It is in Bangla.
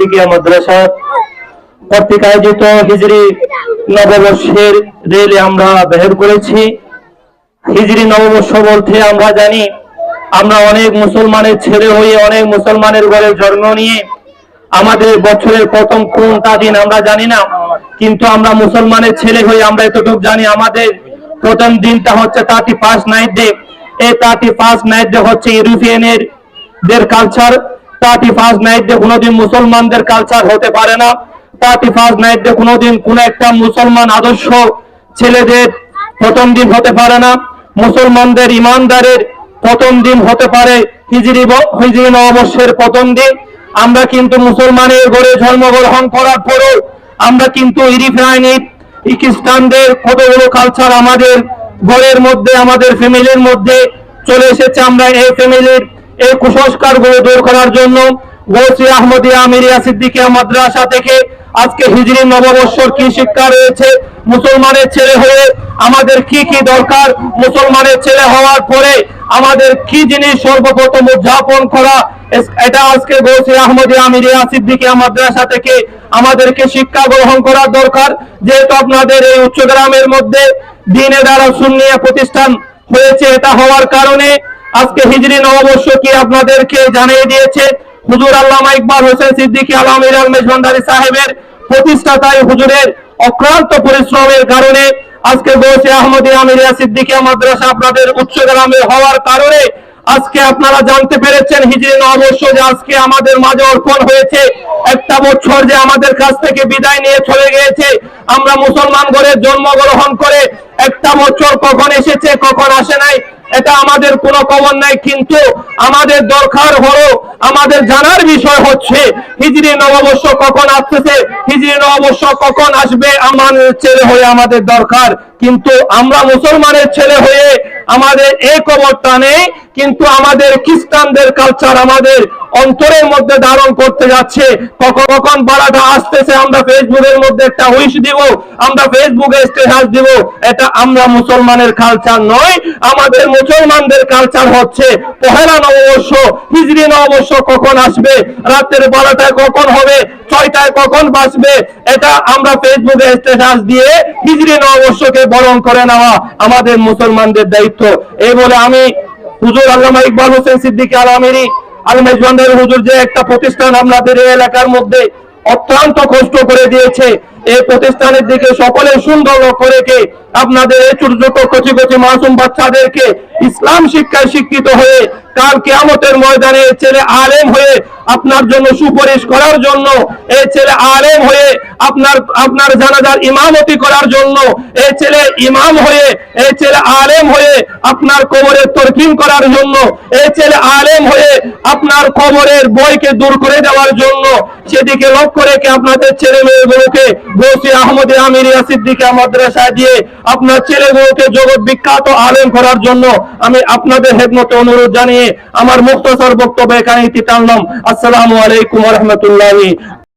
সিদ্দিকিয়া মাদ্রাসা কর্তৃক আয়োজিত হিজরি নববর্ষের রেলে আমরা বের করেছি। হিজরি নববর্ষ বলতে আমরা জানি, আমরা অনেক মুসলমানের ছেলে হয়ে অনেক মুসলমানের ঘরে জন্ম নিয়ে আমাদের বছরের প্রথম কোনটা দিন আমরা জানি না, কিন্তু আমরা মুসলমানের ছেলে হয়ে আমরা এতটুকু জানি আমাদের প্রথম দিনটা হচ্ছে থার্টি ফার্স্ট নাইট ডে এই থার্টি ফার্স্ট নাইট ডে হচ্ছে ইউরোপিয়ানের দের কালচার থার্টি ফার্স্ট নাইট কোনোদিন মুসলমানদের কালচার হতে পারে না। থার্টি ফার্স্ট নাইট ডে কোনোদিন কোন একটা মুসলমান আদর্শ ছেলেদের প্রথম দিন হতে পারে না। মুসলমানদের ইমানদারের প্রথম দিন হতে পারে হিজরি হিজরি নববর্ষের প্রথম দিন। আমরা কিন্তু মুসলমানের ঘরে জন্মগ্রহণ করার পরও আমরা কিন্তু ইরিফাইনিক খ্রিস্টানদের কতগুলো কালচার আমাদের ঘরের মধ্যে, আমাদের ফ্যামিলির মধ্যে চলে এসেছে। আমরা এই ফ্যামিলির এই কুসংস্কারগুলো দূর করার জন্য গৌসি আহমদিয়া আমিরিয়া সিদ্দিকিয়া মাদ্রাসা থেকে আজকে হিজরি নববর্ষর কি শিক্ষা রয়েছে? মুসলমানের ছেলে হয়ে আমাদের কি কি দরকার? মুসলমানের ছেলে হওয়ার পরে আমাদের কি জিনিস সর্বপ্রথম উদযাপন করা? এটা আজকে গৌসি আহমদিয়া আমিরিয়া সিদ্দিকিয়া মাদ্রাসা থেকে আমাদেরকে শিক্ষা গ্রহণ করার দরকার। যেহেতু আপনাদের এই উচ্চ গ্রামের মধ্যে দিনে দ্বারা শূন্য প্রতিষ্ঠান হয়েছে, এটা হওয়ার কারণে আজকে হিজরি নববর্ষ কি আপনাদেরকে জানিয়ে দিয়েছে? হুজুর আল্লামা ইকবাল হোসেন সিদ্দিকী আলমির আল মেজবান্দারি সাহেবের প্রতিষ্ঠাতায় হুজুরের অক্লান্ত পরিশ্রমের কারণে আজকে বসে আহমদী আমিরিয়া সিদ্দিকিয়া মাদ্রাসা আপনাদের উচ্চ গ্রামে হওয়ার কারণে আজকে আপনারা জানতে পেরেছেন হিজরি নববর্ষ যে আজকে আমাদের মাঝে অর্পণ হয়েছে। একটা বছর যে আমাদের কাছ থেকে বিদায় নিয়ে চলে গিয়েছে। আমরা মুসলমান ঘরে জন্মগ্রহণ করে একটা বছর কখন এসেছে, কখন আসে নাই এটা আমাদের কোনো খবর নাই, কিন্তু আমাদের দরকার হলো, আমাদের জানার বিষয় হচ্ছে হিজড়ি নববর্ষ কখন আসতেছে হিজড়ি নববর্ষ কখন আসবে আমার ছেলে হয়ে আমাদের দরকার। কিন্তু আমরা মুসলমানের ছেলে হয়ে আমাদের এই খবরটা নেই কিন্তু আমাদের খ্রিস্টানদের কালচার আমাদের অন্তরের মধ্যে ধারণ করতে যাচ্ছে। কখন কখন বাড়াটা আসতেছে আমরা ফেসবুকের মধ্যে একটা উইশ দিব, আমরা ফেসবুকে স্টেটাস দিব। এটা আমরা মুসলমানের কালচার নয়, আমাদের মুসলমানদের কালচার হচ্ছে পহেলা নববর্ষ, হিজরি নববর্ষ কখন আসবে, রাতের বারোটায় কখন হবে, ছয়টায় কখন বাসবে এটা আমরা ফেসবুকে স্টেটাস দিয়ে হিজরি নববর্ষকে বরণ করে নেওয়া আমাদের মুসলমানদের দায়িত্ব। এই বলে আমি হুজুর আল্লামা ইকবাল হোসেন সিদ্দিকী আলমেরি আল মেজবান্দার হুজুর যে একটা প্রতিষ্ঠান আপনাদের এই এলাকার মধ্যে অত্যন্ত কষ্ট করে দিয়েছে, এই প্রতিষ্ঠানের দিকে সকলে সুন্দর লক্ষ্য রেখে আপনাদের এই ছোট ছোট কচি কচি মাসুম বাচ্চাদেরকে ইসলাম শিক্ষায় শিক্ষিত হয়ে কাল কেয়ামতের ময়দানে এই ছেলে আলেম হয়ে আপনার জন্য সুপারিশ করার জন্য, এই ছেলে আলেম হয়ে আপনার আপনার জানাজার ইমামতি করার জন্য, এই ছেলে ইমাম হয়ে, এই ছেলে আলেম হয়ে আপনার কোমরের তরকিম করার জন্য, এই ছেলে আলেম হয়ে আপনার কবরের বইকে দূর করে দেওয়ার জন্য সেদিকে লক্ষ্য রেখে আপনাদের ছেলে মেয়েগুলোকে বসি আহমদে আমিরিয়া সিদ্দিকা মাদ্রাসায় দিয়ে আপনার ছেলেগুলোকে জগৎ বিখ্যাত আলেম করার জন্য আমি আপনাদের হেদমতে অনুরোধ জানিয়ে আমার মুক্তসর বক্তব্য এখানে ইতি টানলাম। আসসালামু আলাইকুম রহমতুল্লাহ